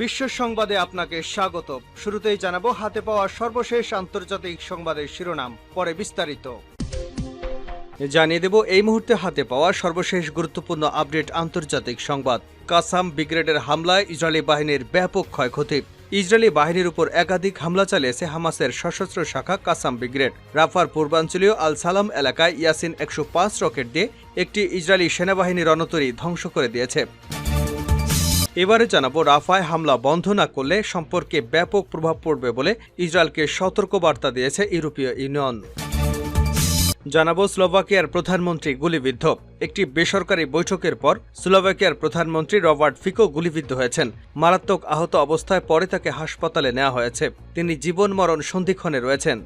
বিশ্ব সংবাদে আপনাকে স্বাগত। শুরুতেই জানাব, হাতে পাওয়া সর্বশেষ আন্তর্জাতিক সংবাদের শিরোনাম, পরে বিস্তারিত। জানিয়ে দেব, এই মুহূর্তে হাতে পাওয়া সর্বশেষ গুরুত্বপূর্ণ আপডেট আন্তর্জাতিক সংবাদ। কাসাম ব্রিগেডের হামলায় ইসরায়েলি বাহিনীর ব্যাপক ক্ষয়ক্ষতি। ইসরায়েলি বাহিনীর উপর একাধিক হামলা চালিয়েছে হামাসের সশস্ত্র শাখা কাসাম ব্রিগেড। রাফার পূর্বাঞ্চলীয় আল সালাম এলাকায় ইয়াসিন একশো পাঁচ রকেট দিয়ে একটি ইসরায়েলি সেনাবাহিনী রণতরী ধ্বংস করে দিয়েছে। এবারে জানাব, রাফায় হামলা বন্ধ না করলে সম্পর্কে ব্যাপক প্রভাব পড়বে বলে ইসরায়েলকে সতর্ক বার্তা দিয়েছে ইউরোপীয় ইউনিয়ন। জানাব, স্লোভাকিয়ার প্রধানমন্ত্রী গুলিবিদ্ধ। একটি বেসরকারি বৈঠকের পর স্লোভাকিয়ার প্রধানমন্ত্রী রবার্ট ফিকো গুলিবিদ্ধ হয়েছেন। মারাত্মক আহত অবস্থায় পরে তাকে হাসপাতালে নেওয়া হয়েছে। তিনি জীবন মরণ সন্ধিক্ষণে রয়েছেন।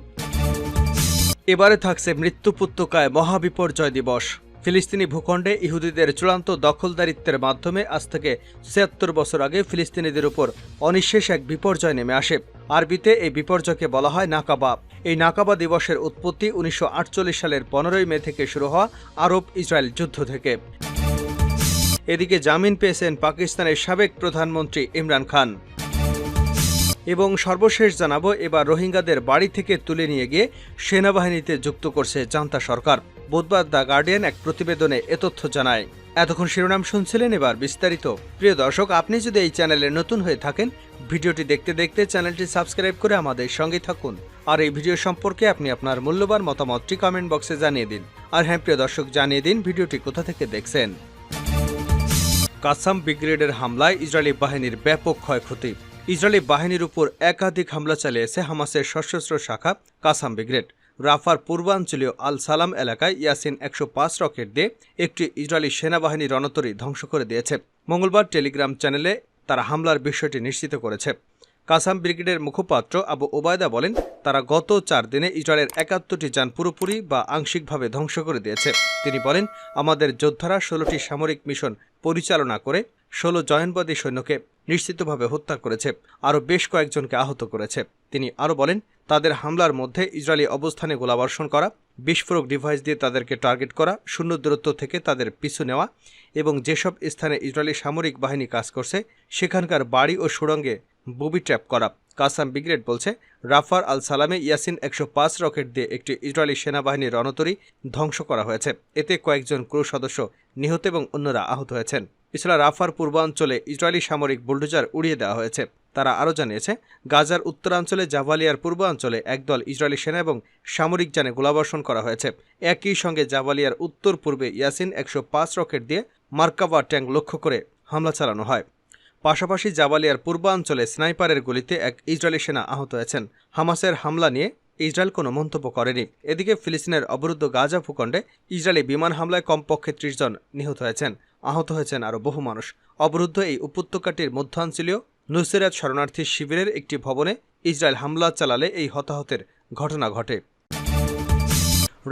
এবারে থাকছে মৃত্যুপুত্তকায় মহাবিপর্যয় দিবস। ফিলিস্তিনি ভূখণ্ডে ইহুদিদের চূড়ান্ত দখলদারিত্বের মাধ্যমে আজ থেকে ছিয়াত্তর বছর আগে ফিলিস্তিনিদের উপর অনিঃশেষ এক বিপর্যয় নেমে আসে। আরবিতে এই বিপর্যয়কে বলা হয় নাকাবা। এই নাকাবা দিবসের উৎপত্তি উনিশশো আটচল্লিশ সালের পনেরোই মে থেকে শুরু হওয়া আরব ইসরায়েল যুদ্ধ থেকে। এদিকে জামিন পেয়েছেন পাকিস্তানের সাবেক প্রধানমন্ত্রী ইমরান খান। এবং সর্বশেষ জানাব, এবার রোহিঙ্গাদের বাড়ি থেকে তুলে নিয়ে গিয়ে সেনাবাহিনীতে যুক্ত করছে জান্তা সরকার। বুধবার দ্য গার্ডিয়ান এক প্রতিবেদনে এ তথ্য জানায়। এতক্ষণ শিরোনাম শুনছিলেন এবার বিস্তারিত। প্রিয় দর্শক, আপনি যদি এই চ্যানেলে নতুন হয়ে থাকেন, ভিডিওটি দেখতে দেখতে চ্যানেলটি সাবস্ক্রাইব করে আমাদের সঙ্গে থাকুন। আর এই ভিডিও সম্পর্কে আপনি আপনার মূল্যবান মতামতটি কমেন্ট বক্সে জানিয়ে দিন। আর হ্যাঁ প্রিয় দর্শক, জানিয়ে দিন ভিডিওটি কোথা থেকে দেখছেন। কাসাম ব্রিগেডের হামলায় ইসরায়েলি বাহিনীর ব্যাপক ক্ষয়ক্ষতি। ইসরায়েলি বাহিনীর উপর একাধিক হামলা চালিয়েছে হামাসের সশস্ত্র শাখা কাসাম ব্রিগেড। রাফার পূর্বাঞ্চলীয় আল সালাম এলাকায় ইয়াসিন একশো পাঁচ রকেট দিয়ে একটি ইসরায়েলি সেনাবাহিনী রণতরী ধ্বংস করে দিয়েছে। মঙ্গলবার টেলিগ্রাম চ্যানেলে তারা হামলার বিষয়টি নিশ্চিত করেছে। কাসাম ব্রিগেডের মুখপাত্র আবু ওবায়দা বলেন, তারা গত চার দিনে ইসরায়েলের একাত্তরটি যান পুরোপুরি বা আংশিকভাবে ধ্বংস করে দিয়েছে। তিনি বলেন, আমাদের যোদ্ধারা ষোলোটি সামরিক মিশন পরিচালনা করে ষোলো জয়নবাদী সৈন্যকে নিশ্চিতভাবে হত্যা করেছে, আরও বেশ কয়েকজনকে আহত করেছে। তিনি আরও বলেন তাদের হামলার মধ্যে ইসরায়েলি অবস্থানে গোলাবর্ষণ করা, বিস্ফোরক ডিভাইস দিয়ে তাদেরকে টার্গেট করা, শূন্য দূরত্ব থেকে তাদের পিছু নেওয়া এবং যেসব স্থানে ইসরায়েলি সামরিক বাহিনী কাজ করছে, সেখানকার বাড়ি ও সুড়ঙ্গে বুবি ট্র্যাপ করা। কাসাম ব্রিগেড বলছে, রাফার আল সালামে ইয়াসিন একশো পাঁচ রকেট দিয়ে একটি ইসরায়েলি সেনাবাহিনীর রণতরী ধ্বংস করা হয়েছে। এতে কয়েকজন ক্রু সদস্য নিহত এবং অন্যরা আহত হয়েছেন। এছাড়া রাফার পূর্বাঞ্চলে ইসরায়েলি সামরিক বুলডোজার উড়িয়ে দেওয়া হয়েছে। তারা আরও জানিয়েছে, গাজার উত্তরাঞ্চলে জাভালিয়ার পূর্বাঞ্চলে একদল ইসরায়েলি সেনা এবং সামরিক যানে গোলাবর্ষণ করা হয়েছে। একই সঙ্গে জাভালিয়ার উত্তর পূর্বে ইয়াসিন একশো পাঁচ রকেট দিয়ে মার্কাবা ট্যাঙ্ক লক্ষ্য করে হামলা চালানো হয়। পাশাপাশি জাবালিয়ার পূর্বাঞ্চলে স্নাইপারের গুলিতে এক ইসরায়েলি সেনা আহত হয়েছেন। হামাসের হামলা নিয়ে ইসরায়েল কোনো মন্তব্য করেনি। এদিকে ফিলিস্তিনের অবরুদ্ধ গাজা ভূখণ্ডে ইসরায়েলি বিমান হামলায় কমপক্ষে ত্রিশ জন নিহত হয়েছেন। আহত হয়েছেন আরও বহু মানুষ। অবরুদ্ধ এই উপত্যকাটির মধ্যাঞ্চলীয় নুসেরাত শরণার্থী শিবিরের একটি ভবনে ইসরায়েল হামলা চালালে এই হতাহতের ঘটনা ঘটে।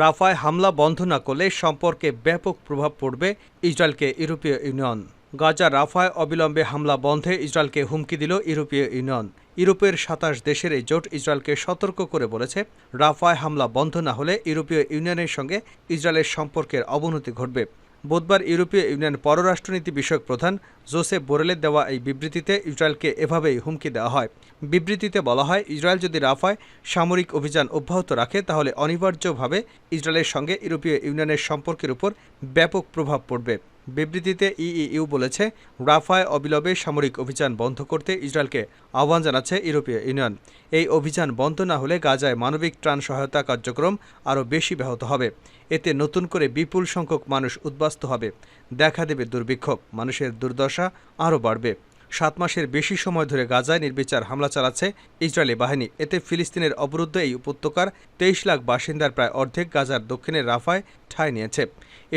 রাফায় হামলা বন্ধ না করলে সম্পর্কে ব্যাপক প্রভাব পড়বে ইসরায়েলকে ইউরোপীয় ইউনিয়ন। গাজা রাফায় অবিলম্বে হামলা বন্ধে ইসরায়েলকে হুমকি দিল ইউরোপীয় ইউনিয়ন। ইউরোপের সাতাশ দেশের এই জোট ইসরায়েলকে সতর্ক করে বলেছে, রাফায় হামলা বন্ধ না হলে ইউরোপীয় ইউনিয়নের সঙ্গে ইসরায়েলের সম্পর্কের অবনতি ঘটবে। বুধবার ইউরোপীয় ইউনিয়ন পররাষ্ট্রনীতি বিষয়ক প্রধান জোসেফ বোরেলের দেওয়া এই বিবৃতিতে ইসরায়েলকে এভাবেই হুমকি দেওয়া হয়। বিবৃতিতে বলা হয়, ইসরায়েল যদি রাফায় সামরিক অভিযান অব্যাহত রাখে, তাহলে অনিবার্যভাবে ইসরায়েলের সঙ্গে ইউরোপীয় ইউনিয়নের সম্পর্কের উপর ব্যাপক প্রভাব পড়বে। বিবৃতিতে ইইউ বলেছে, রাফায় অবিলম্বে সামরিক অভিযান বন্ধ করতে ইসরায়েলকে আহ্বান জানাচ্ছে ইউরোপীয় ইউনিয়ন। এই অভিযান বন্ধ না হলে গাজায় মানবিক ত্রাণ সহায়তা কার্যক্রম আরও বেশি ব্যাহত হবে। এতে নতুন করে বিপুল সংখ্যক মানুষ উদ্বাস্ত হবে। দেখা দেবে দুর্ভিক্ষ মানুষের দুর্দশা আরও বাড়বে। সাত মাসের বেশি সময় ধরে গাজায় নির্বিচার হামলা চালাচ্ছে ইসরায়েলি বাহিনী। এতে ফিলিস্তিনের অবরুদ্ধ এই উপত্যকার তেইশ লাখ বাসিন্দার প্রায় অর্ধেক গাজার দক্ষিণের রাফায় ঠাঁই নিয়েছে।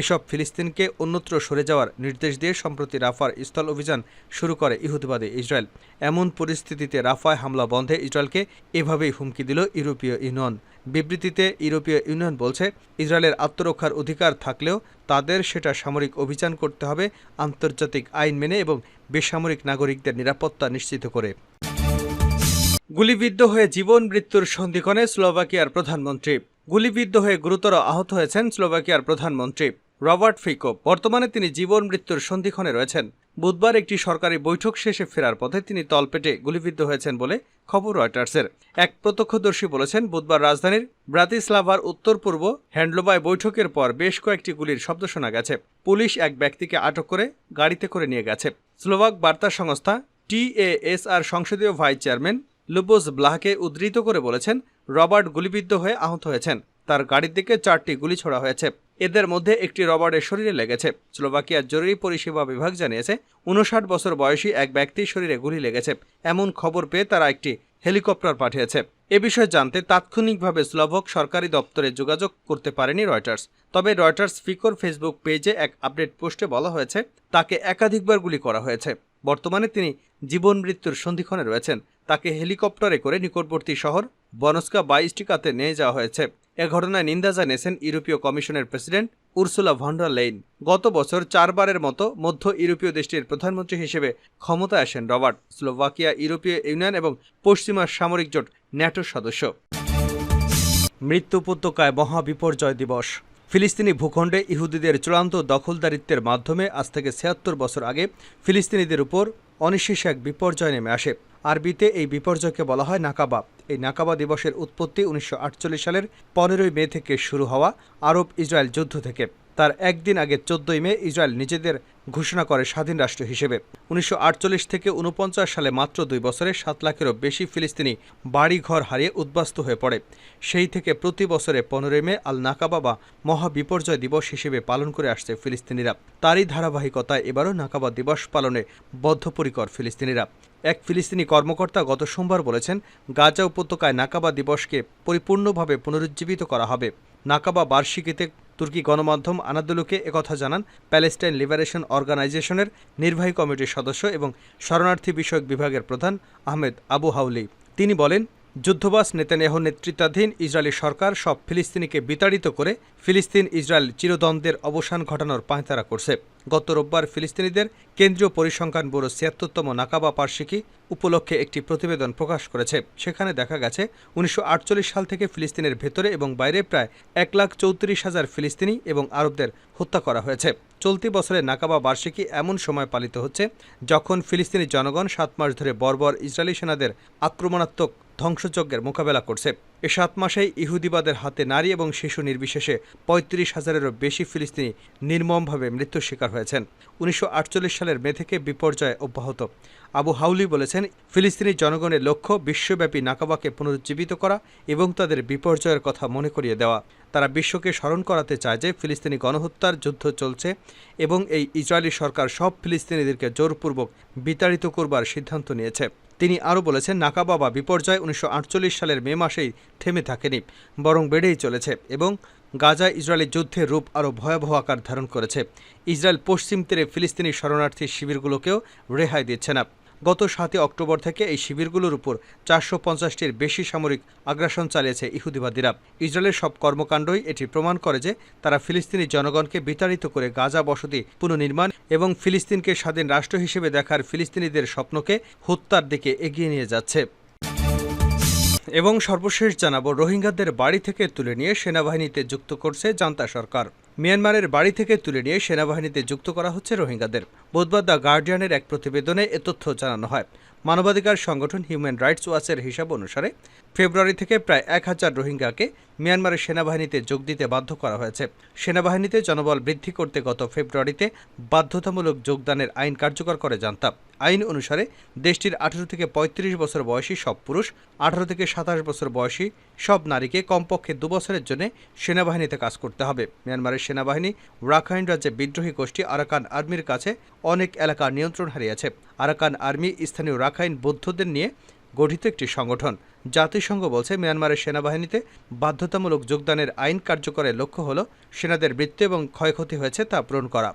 এসব ফিলিস্তিনকে অন্যত্র সরে যাওয়ার নির্দেশ দিয়ে সম্প্রতি রাফার স্থল অভিযান শুরু করে ইহুদিবাদী ইসরায়েল। এমন পরিস্থিতিতে রাফায় হামলা বন্ধে ইসরায়েলকে এভাবেই হুমকি দিল ইউরোপীয় ইউনিয়ন। বিবৃতিতে ইউরোপীয় ইউনিয়ন বলছে, ইসরায়েলের আত্মরক্ষার অধিকার থাকলেও তাদের সেটা সামরিক অভিযান করতে হবে আন্তর্জাতিক আইন মেনে এবং বেসামরিক নাগরিকদের নিরাপত্তা নিশ্চিত করে। গুলিবিদ্ধ হয়ে জীবন মৃত্যুর সন্ধিক্ষণে স্লোভাকিয়ার প্রধানমন্ত্রী। গুলিবিদ্ধ হয়ে গুরুতর আহত হয়েছেন স্লোভাকিয়ার প্রধানমন্ত্রী। রবার্ট ফিকো বর্তমানে তিনি জীবন মৃত্যুর সন্ধিক্ষণে রয়েছেন। বুধবার একটি সরকারি বৈঠক শেষে ফেরার পথে তিনি তলপেটে গুলিবিদ্ধ হয়েছেন বলে খবর রয়টার্সের। এক প্রত্যক্ষদর্শী বলেছেন, বুধবার রাজধানীর ব্রাতিস্লাভার উত্তর পূর্ব হ্যান্ডলোবায় বৈঠকের পর বেশ কয়েকটি গুলির শব্দ শোনা গেছে। পুলিশ এক ব্যক্তিকে আটক করে গাড়িতে করে নিয়ে গেছে। স্লোভাক বার্তা সংস্থা টিএএসআর সংসদীয় ভাইস চেয়ারম্যান লুবোস ব্লাহকে উদ্ধৃত করে বলেছেন, রবার্ট গুলিবিদ্ধ হয়ে আহত হয়েছেন। তার গাড়ির দিকে চারটি গুলি ছোড়া হয়েছে। এদের মধ্যে একটি রবার্টের শরীরে লেগেছে। স্লোভাকিয়ার জরুরি পরিষেবা বিভাগ জানিয়েছে, উনষাট বছর বয়সী এক ব্যক্তির শরীরে গুলি লেগেছে। এমন খবর পেয়ে তারা একটি হেলিকপ্টার পাঠিয়েছে। এ বিষয়ে জানতে তাৎক্ষণিকভাবে স্লোভক সরকারি দপ্তরে যোগাযোগ করতে পারেনি রয়টার্স। তবে রয়টার্স ফিকোর ফেসবুক পেজে এক আপডেট পোস্টে বলা হয়েছে, তাকে একাধিকবার গুলি করা হয়েছে। বর্তমানে তিনি জীবন মৃত্যুর সন্ধিক্ষণে রয়েছেন। তাকে হেলিকপ্টারে করে নিকটবর্তী শহর বনস্কা বাইস্টিকাতে নিয়ে যাওয়া হয়েছে। এ ঘটনায় নিন্দা জানিয়েছেন ইউরোপীয় কমিশনের প্রেসিডেন্ট উর্সুলা ভন্ডার লেইন। গত বছর চারবারের মতো মধ্য ইউরোপীয় দেশটির প্রধানমন্ত্রী হিসেবে ক্ষমতায় আসেন রবার্ট। স্লোভাকিয়া ইউরোপীয় ইউনিয়ন এবং পশ্চিমা সামরিক জোট ন্যাটোর সদস্য। মৃত্যু উপত্যকায় মহাবিপর্যয় দিবস। ফিলিস্তিনি ভূখণ্ডে ইহুদিদের চূড়ান্ত দখলদারিত্বের মাধ্যমে আজ থেকে ছিয়াত্তর বছর আগে ফিলিস্তিনিদের উপর অনিশেষ এক বিপর্যয় নেমে আসে। আরবিতে এই বিপর্যয়কে বলা হয় নাকাবা। এই নাকাবা দিবসের উৎপত্তি উনিশশো আটচল্লিশ সালের পনেরোই মে থেকে শুরু হওয়া আরব ইসরায়েল যুদ্ধ থেকে। তার একদিন আগে চোদ্দই মে ইসরায়েল নিজেদের ঘোষণা করে স্বাধীন রাষ্ট্র হিসেবে। উনিশশো আটচল্লিশ থেকে উনপঞ্চাশ সালে মাত্র দুই বছরে সাত লাখেরও বেশি ফিলিস্তিনি বাড়িঘর হারিয়ে উদ্বাস্ত হয়ে পড়ে। সেই থেকে প্রতি বছরে পনেরোই মে আল নাকাবা বা মহাবিপর্যয় দিবস হিসেবে পালন করে আসছে ফিলিস্তিনিরা। তারই ধারাবাহিকতায় এবারও নাকাবা দিবস পালনে বদ্ধপরিকর ফিলিস্তিনিরা। এক ফিলিস্তিনি কর্মকর্তা গত সোমবার বলেছেন, গাজা উপত্যকায় নাকাবা দিবসকে পরিপূর্ণভাবে পুনরুজ্জীবিত করা হবে। নাকাবা বার্ষিকীতে তুর্কি গণমাধ্যম আনাদুলুকে একথা জানান প্যালেস্টাইন লিবারেশন অর্গানাইজেশনের নির্বাহী কমিটির সদস্য এবং শরণার্থী বিষয়ক বিভাগের প্রধান আহমেদ আবু হাউলি। তিনি বলেন যুদ্ধবাস নেতানিয়াহু নেতৃত্বাধীন ইসরায়েলি সরকার সব ফিলিস্তিনিকে বিতাড়িত করে ফিলিস্তিন ইসরায়েল চিরদ্বন্দ্বের অবসান ঘটানোর পাঁয়তারা করছে। গত রোববার ফিলিস্তিনিদের কেন্দ্রীয় পরিসংখ্যান ব্যুরো ছিয়াত্তরতম নাকাবা বার্ষিকী উপলক্ষে একটি প্রতিবেদন প্রকাশ করেছে। সেখানে দেখা গেছে, উনিশশো আটচল্লিশ সাল থেকে ফিলিস্তিনের ভেতরে এবং বাইরে প্রায় এক লাখ চৌত্রিশ হাজার ফিলিস্তিনি এবং আরবদের হত্যা করা হয়েছে। চলতি বছরে নাকাবা বার্ষিকী এমন সময় পালিত হচ্ছে যখন ফিলিস্তিনি জনগণ সাত মাস ধরে বর্বর ইসরায়েলি সেনাদের আক্রমণাত্মক ধ্বংসযজ্ঞের মোকাবেলা করছে। এ সাত মাসেই ইহুদিবাদের হাতে নারী এবং শিশু নির্বিশেষে পঁয়ত্রিশ হাজারেরও বেশি ফিলিস্তিনি নির্মমভাবে মৃত্যুর শিকার হয়েছেন। উনিশশো আটচল্লিশ সালের মে থেকে বিপর্যয় অব্যাহত। আবু হাউলি বলেছেন, ফিলিস্তিনি জনগণের লক্ষ্য বিশ্বব্যাপী নাকাবাকে পুনরুজ্জীবিত করা এবং তাদের বিপর্যয়ের কথা মনে করিয়ে দেওয়া। তারা বিশ্বকে স্মরণ করাতে চায় যে ফিলিস্তিনি গণহত্যার যুদ্ধ চলছে এবং এই ইসরায়েলি সরকার সব ফিলিস্তিনিদেরকে জোরপূর্বক বিতাড়িত করবার সিদ্ধান্ত নিয়েছে। তিনি আরও বলেছেন, নাকাবাবা বিপর্যয় উনিশশো আটচল্লিশ সালের মে মাসেই থেমে থাকেনি, বরং বেড়েই চলেছে এবং গাজা ইসরায়েলের যুদ্ধের রূপ আরও ভয়াবহ আকার ধারণ করেছে। ইসরায়েল পশ্চিম তীরে ফিলিস্তিনি শরণার্থী শিবিরগুলোকেও রেহাই দিচ্ছে না। গত সাতই অক্টোবর থেকে এই শিবিরগুলোর উপর চারশো পঞ্চাশটির বেশি সামরিক আগ্রাসন চালিয়েছে ইহুদিবাদীরা। ইসরায়েলের সব কর্মকাণ্ডই এটি প্রমাণ করে যে তারা ফিলিস্তিনি জনগণকে বিতাড়িত করে গাজা বসতি পুনর্নির্মাণ এবং ফিলিস্তিনকে স্বাধীন রাষ্ট্র হিসেবে দেখার ফিলিস্তিনিদের স্বপ্নকে হত্যার দিকে এগিয়ে নিয়ে যাচ্ছে। এবং সর্বশেষ জানাব, রোহিঙ্গাদের বাড়ি থেকে তুলে নিয়ে সেনাবাহিনীতে যুক্ত করছে জান্তা সরকার। মিয়ানমারের বাড়ি থেকে তুলে নিয়ে সেনাবাহিনীতে যুক্ত করা হচ্ছে রোহিঙ্গাদের। বুধবার দ্য গার্ডিয়ানের এক প্রতিবেদনে এ তথ্য জানানো হয়। মানবাধিকার সংগঠন হিউম্যান রাইটস ওয়াচের হিসাব অনুসারে ফেব্রুয়ারি থেকে প্রায় এক হাজার রোহিঙ্গাকে মিয়ানমারের সেনাবাহিনীতে যোগ দিতে বাধ্য করা হয়েছে। সেনাবাহিনীতে জনবল বৃদ্ধি করতে গত ফেব্রুয়ারিতে বাধ্যতামূলক যোগদানের আইন কার্যকর করে জানতাম। আইন অনুসারে দেশটির আঠারো থেকে পঁয়ত্রিশ বছর বয়সী সব পুরুষ, আঠারো থেকে সাতাশ বছর বয়সী সব নারীকে কমপক্ষে দু বছরের জন্য সেনাবাহিনীতে কাজ করতে হবে। মিয়ানমারের সেনাবাহিনী রাখাইন রাজ্যে বিদ্রোহী গোষ্ঠী আরাকান আর্মির কাছে অনেক এলাকার নিয়ন্ত্রণ হারিয়েছে। আরাকান আর্মি স্থানীয় রাখাইন বৌদ্ধদের নিয়ে গঠিত একটি সংগঠন। জাতিসংঘ বলছে, মিয়ানমারের সেনাবাহিনীতে বাধ্যতামূলক যোগদানের আইন কার্যকরের লক্ষ্য হল সেনাদের বৃত্তি এবং ক্ষয়ক্ষতি হয়েছে তা পূরণ করা।